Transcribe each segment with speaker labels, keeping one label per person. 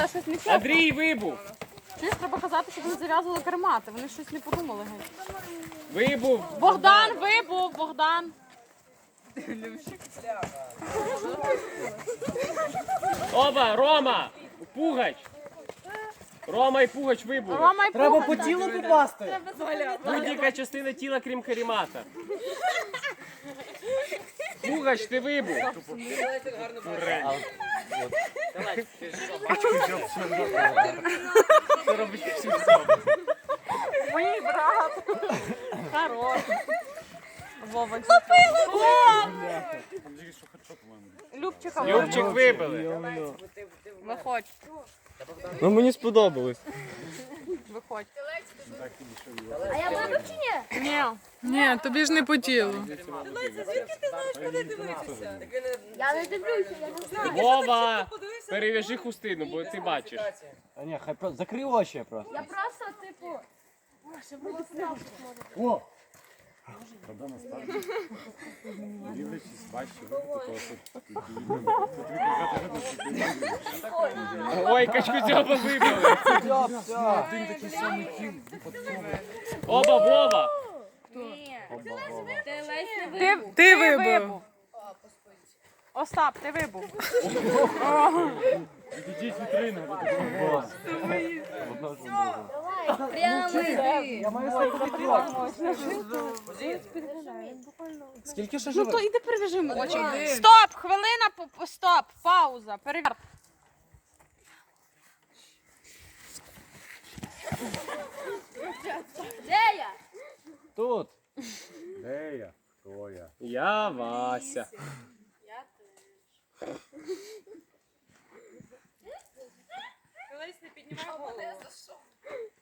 Speaker 1: це щось не чесно.
Speaker 2: Андрій вибув!
Speaker 1: Чуєш, треба казати, щоб не зав'язували кармати. Вони щось не подумали. геть.
Speaker 2: Вибув!
Speaker 1: Богдан вибув, Богдан.
Speaker 2: Оба, Рома! Пугач! Рома і Пугач вибули.
Speaker 1: Рома і
Speaker 3: Треба
Speaker 1: Пугач.
Speaker 3: по тілу попасти.
Speaker 2: Будь-яка частина тіла, крім карімата. Пугач, ти вибув. Що робить всю собі?
Speaker 1: Мій брат. Хорош. Вова. Любчика
Speaker 2: Любчик вибили.
Speaker 1: Виходь,
Speaker 3: Ну мені сподобалось.
Speaker 1: виходь.
Speaker 4: А я вибив чи ні?
Speaker 1: Ні.
Speaker 5: Ні, тобі ж не по тілу.
Speaker 4: Я не дивлюся, я не знаю.
Speaker 2: Вова, перев'яжи хустину, бо ти бачиш.
Speaker 3: А ні, хай просто закрий очі просто.
Speaker 4: Я просто, типу, О, ще було страшно.
Speaker 3: О!
Speaker 2: Ой, качку дзьоба вибили. Оба Вова.
Speaker 1: Ти,
Speaker 5: Ти вибив.
Speaker 1: Остап, ти вибув.
Speaker 3: Я маю свої. Скільки ще
Speaker 1: Ну
Speaker 3: живе?
Speaker 1: то іди перев'яжи. Стоп! Хвилина, п- п- стоп, пауза. Перевір.
Speaker 4: Де я?
Speaker 3: Тут.
Speaker 6: Де я? Хто я?
Speaker 2: Я Вася.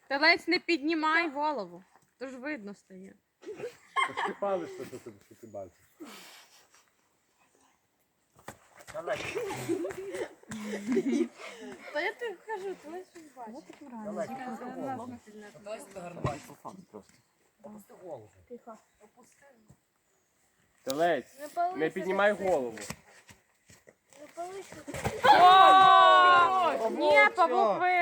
Speaker 1: Телець не піднімай голову. То ж видно стає.
Speaker 6: Ти палиш, що ти, що ти бачиш.
Speaker 4: Та я тобі кажу, ти лише щось бачиш. Тихо.
Speaker 2: Телець,
Speaker 4: Не
Speaker 2: не піднімай голову.
Speaker 1: Ні, Павук виграв.